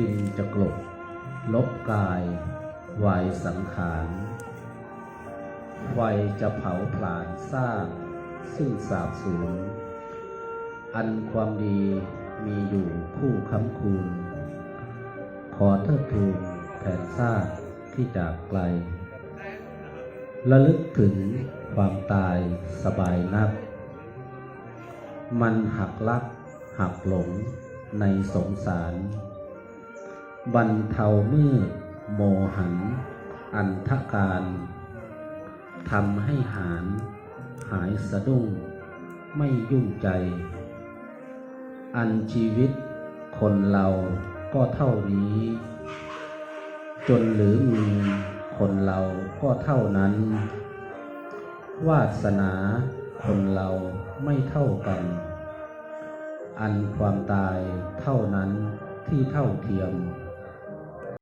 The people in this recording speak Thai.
ดินจะกลบลบกายวายสังขารไฟจะเผาผลาญสร้างซึ่งสาบสูญอันความดีมีอยู่คู่ค้ำคูณ ขอเทิดทูนแทนซากที่จากไกล ระลึกถึงความตายสบายนัก มันหักลักหักหลงในสงสาร บรรเทามืดโมหัน อันทการทำให้หารหายสะดุ้ง ไม่ยุ่งใจ อันชีวิตคนเราก็เท่านี้ จนหรือมีคนเราก็เท่านั้น วาสนาคนเราไม่เท่ากัน อันความตายเท่านั้นที่เท่าเทียม